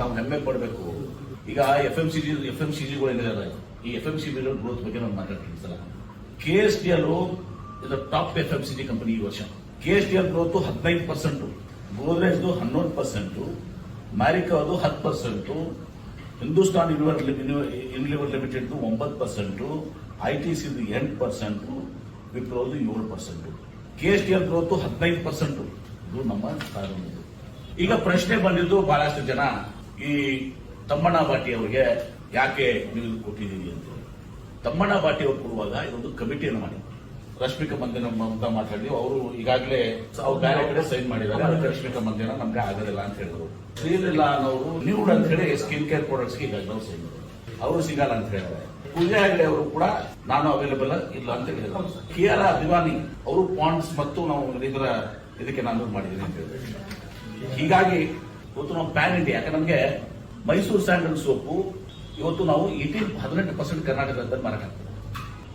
ನಾವು ಹೆಮ್ಮೆ ಪಡಬೇಕು. ಈಗ F M C G F M C ಜಿಗಳು ಏನಿದ್ದಾರೆ ಈ F M C B growth ಬಗ್ಗೆ ನಾನು ಮಾತಾಡ್ತೀನಿ ಸಲ. ಕೆ ಎಸ್ ಡಿ ಎಲ್ ಇದು top F M C G company ಈ ವರ್ಷ. K S D L growth ಹದಿನೈದು ಪರ್ಸೆಂಟ್ ಗೋದ್ರೇಜ್ದು ಹನ್ನೊಂದು ಪರ್ಸೆಂಟ್ ಮ್ಯಾರಿಕಾದು ಹತ್ತು ಪರ್ಸೆಂಟ್ ಹಿಂದೂಸ್ತಾನ್ ಯೂನಿವರ್ ಯೂನಿಲಿವರ್ ಲಿಮಿಟೆಡ್ದು ಒಂಬತ್ತು ಪರ್ಸೆಂಟ್ ಐ ಟಿ ಸಿ ಎಂಟು ಪರ್ಸೆಂಟ್ ವಿಪ್ರೋದು ಏಳು percent K S D L growth ಹದಿನೈದು ಪರ್ಸೆಂಟ್ ಇದು ನಮ್ಮ ಕಾನೂನು ಈಗ ಪ್ರಶ್ನೆ ಬಂದಿದ್ದು ಬಹಳಷ್ಟು ಜನ ಈ ತಮ್ಮಣ್ಣ ಬಾಟಿ ಅವರಿಗೆ ಯಾಕೆ ನೀವು ಕೊಟ್ಟಿದ್ದೀರಿ ಅಂತ ತಮ್ಮಣ್ಣ ಬಾಟಿ ಅವರು ಕೊಡುವಾಗ ಇದೊಂದು ಕಮಿಟಿಯನ್ನು ಮಾಡಿ ರಶ್ಮಿಕಾ ಮಂದಿನ ಅಂತ ಮಾತಾಡಿದ್ವಿ. ಅವರು ಈಗಾಗಲೇ ಅವ್ರು ಬೇರೆ ಕಡೆ ಸೈನ್ ಮಾಡಿದ್ದಾರೆ. ಅದಕ್ಕೆ ರಶ್ಮಿಕಾ ಮಂದಿನ ನಮ್ಗೆ ಆಗೋದಿಲ್ಲ ಅಂತ ಹೇಳಿದ್ರು. ಶ್ರೀಲಿಲ್ಲ ಅನ್ನೋರು ನೀವು ಅಂತ ಹೇಳಿ ಸ್ಕಿನ್ ಕೇರ್ ಪ್ರಾಡಕ್ಟ್ಸ್ಗೆ ಈಗಾಗಲೇ ಅವ್ರು ಸೈನ್ ಮಾಡಿದ್ರು. ಅವರು ಸಿಗಲ್ಲ ಅಂತ ಹೇಳಿದ್ದಾರೆ. ಪೂಜಾ ಹೆಗ್ಡೆ ಅವರು ಕೂಡ ನಾನು ಅವೈಲೇಬಲ್ ಇಲ್ಲ ಅಂತ ಹೇಳಿದ್ರು. ಕೆ ಆರ್ ಅಭಿಮಾನಿ ಅವರು ಪಾಂಡ್ಸ್ ಮತ್ತು ನಾವು ಇದರ ಇದಕ್ಕೆ ನಾನು ಮಾಡಿದ್ದೀನಿ ಅಂತ ಹೇಳಿದ್ರು. ಹೀಗಾಗಿ ಇವತ್ತು ನಾವು ಪ್ಯಾನ್ ಇಂಡಿಯಾ ಯಾಕೆ ನಮಗೆ ಮೈಸೂರು ಸ್ಯಾಂಡಲ್ ಸೋಪು, ಇವತ್ತು ನಾವು ಏಟೀನ್ ಹದಿನೆಂಟು ಪರ್ಸೆಂಟ್ ಕರ್ನಾಟಕದಲ್ಲಿ ಮಾರಾಟ ಆಗ್ತದೆ.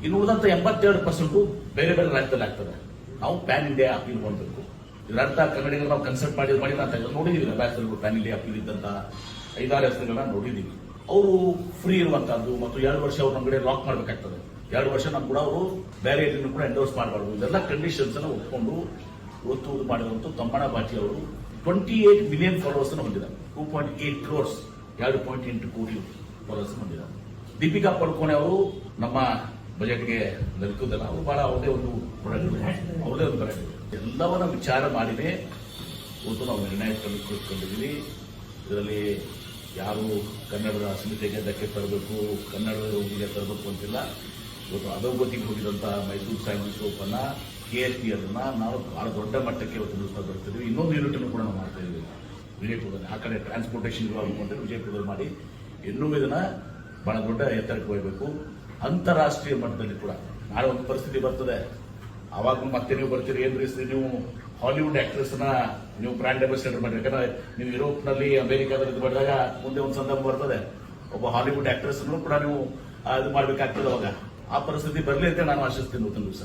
ಇನ್ನು ಉಳಿದಂತ ಎಂಬತ್ತೆರಡು ಪರ್ಸೆಂಟು ಬೇರೆ ಬೇರೆ ರಾಜ್ಯದಲ್ಲಿ ಆಗ್ತದೆ. ನಾವು ಪ್ಯಾನ್ ಇಂಡಿಯಾ ಅಪೀಲ್ ಮಾಡಬೇಕು. ಇದರ ಅರ್ಥ ಕನ್ನಡಿಗರು ನಾವು ಕನ್ಸಲ್ಟ್ ಮಾಡಿ ಮಾಡಿ ಅಂತ ನೋಡಿದೀವಿ ಅಂಬಾಸಿಡರ್ ಪ್ಯಾನ್ ಇಂಡಿಯಾ ಅಪೀಲ್ ಇದ್ದಂತ ಐದಾರು ಹೆಸರುಗಳನ್ನ ನೋಡಿದೀವಿ. ಅವರು ಫ್ರೀ ಇರುವಂತಹದ್ದು ಮತ್ತು ಎರಡು ವರ್ಷ ಅವ್ರ ಕಡೆ ಲಾಕ್ ಮಾಡಬೇಕಾಗ್ತದೆ. ಎರಡು ವರ್ಷ ನಾವು ಕೂಡ ಅವರು ಬೇರೆ ಇದನ್ನು ಕೂಡ ಎಂಡೋರ್ಸ್ ಮಾಡಬಾರ್ದು. ಇದೆಲ್ಲ ಕಂಡೀಷನ್ಸ್ ಅನ್ನು ಒಪ್ಕೊಂಡು, ಇವತ್ತು ಮಾಡಿರುವಂತ ತಮ್ಮಣ್ಣ ಬಾಟಿ ಅವರು ಟ್ವೆಂಟಿ ಏಟ್ ಮಿಲಿಯನ್ ಫಾಲೋವರ್ಸ್ ಹೊಂದಿದ್ದಾರೆ ಟೂ ಪಾಯಿಂಟ್ ಏಟ್ ಕ್ರೋರ್ಸ್ ಎರಡು ಪಾಯಿಂಟ್ ಎಂಟು ಕೋಟಿ ಫಾಲೋವರ್ಸ್ ಹೊಂದಿದ್ದಾರೆ ದೀಪಿಕಾ ಪಡ್ಕೋಣೆ ಅವರು ನಮ್ಮ ಬಜೆಟ್ಗೆ ದೊರಕುವುದಿಲ್ಲ ಅವರು ಬಹಳ ಅವ್ರದೇ ಒಂದು ಅವ್ರದೇ ಒಂದು ಪ್ರಾಡಕ್ಟ್ ಎಲ್ಲವನ್ನ ವಿಚಾರ ಮಾಡಿದೆ ಇವತ್ತು ನಾವು ನಿರ್ಣಯ ತೆಗೆದುಕೊಂಡಿದ್ದೀವಿ. ಇದರಲ್ಲಿ ಯಾರು ಕನ್ನಡದ ಅಸ್ಮಿತೆಗೆ ಧಕ್ಕೆ ತರಬೇಕು, ಕನ್ನಡದ ಹೋಗಿಗೆ ತರಬೇಕು ಅಂತಿಲ್ಲ. ಇವತ್ತು ಅಧೋಗತಿಗೆ ಹೋಗಿದಂತ ಮೈಸೂರು ಸ್ಯಾಂಡಲ್ ಸೋಪನ್ನ ಕೆ ಎಸ್ ಪಿ ಅದನ್ನ ನಾವು ಬಹಳ ದೊಡ್ಡ ಮಟ್ಟಕ್ಕೆ ಇವತ್ತು ನಿಲ್ಲಿಸ್ತಾ ಬರ್ತಿದ್ವಿ. ಇನ್ನೊಂದು ಯೂನಿಟನ್ನು ಕೂಡ ನಾವು ಮಾಡ್ತಾ ಇದ್ದೀವಿ ವಿಜಯಪುರದಲ್ಲಿ. ಆ ಕಡೆ ಟ್ರಾನ್ಸ್ಪೋರ್ಟೇಷನ್ ಅನ್ಕೊಂಡ್ರೆ ವಿಜಯಪುರದಲ್ಲಿ ಮಾಡಿ ಇನ್ನೂ ಇದನ್ನ ಬಹಳ ದೊಡ್ಡ ಎತ್ತರಕ್ಕೆ ಹೋಗಬೇಕು. ಅಂತಾರಾಷ್ಟ್ರೀಯ ಮಟ್ಟದಲ್ಲಿ ಕೂಡ. ನಾಳೆ ಒಂದು ಪರಿಸ್ಥಿತಿ ಬರ್ತದೆ. ಅವಾಗ ಮತ್ತೆ ನೀವು ಬರ್ತೀರಿ. ಏನ್ರಿ ರೀತಿ ನೀವು ಹಾಲಿವುಡ್ ಆಕ್ಟ್ರೆಸ್ನ ನೀವು ಬ್ರಾಂಡ್ ಅಂಬಾಸಿಡರ್ ಮಾಡಿ. ಯಾಕಂದ್ರೆ ನೀವು ಯುರೋಪ್ನಲ್ಲಿ ಅಮೆರಿಕಾದಲ್ಲಿ ಇದು ಮುಂದೆ ಒಂದು ಸಂದರ್ಭ ಬರ್ತದೆ. ಒಬ್ಬ ಹಾಲಿವುಡ್ ಆಕ್ಟ್ರೆಸ್ ಕೂಡ ನೀವು ಇದು ಮಾಡಬೇಕಾಗ್ತದೆ ಅವಾಗ. ಆ ಪರಿಸ್ಥಿತಿ ಬರಲಿ ಅಂತ ನಾನು ಆಶಿಸ್ತೀನಿ ಇವತ್ತಿನ ದಿವಸ.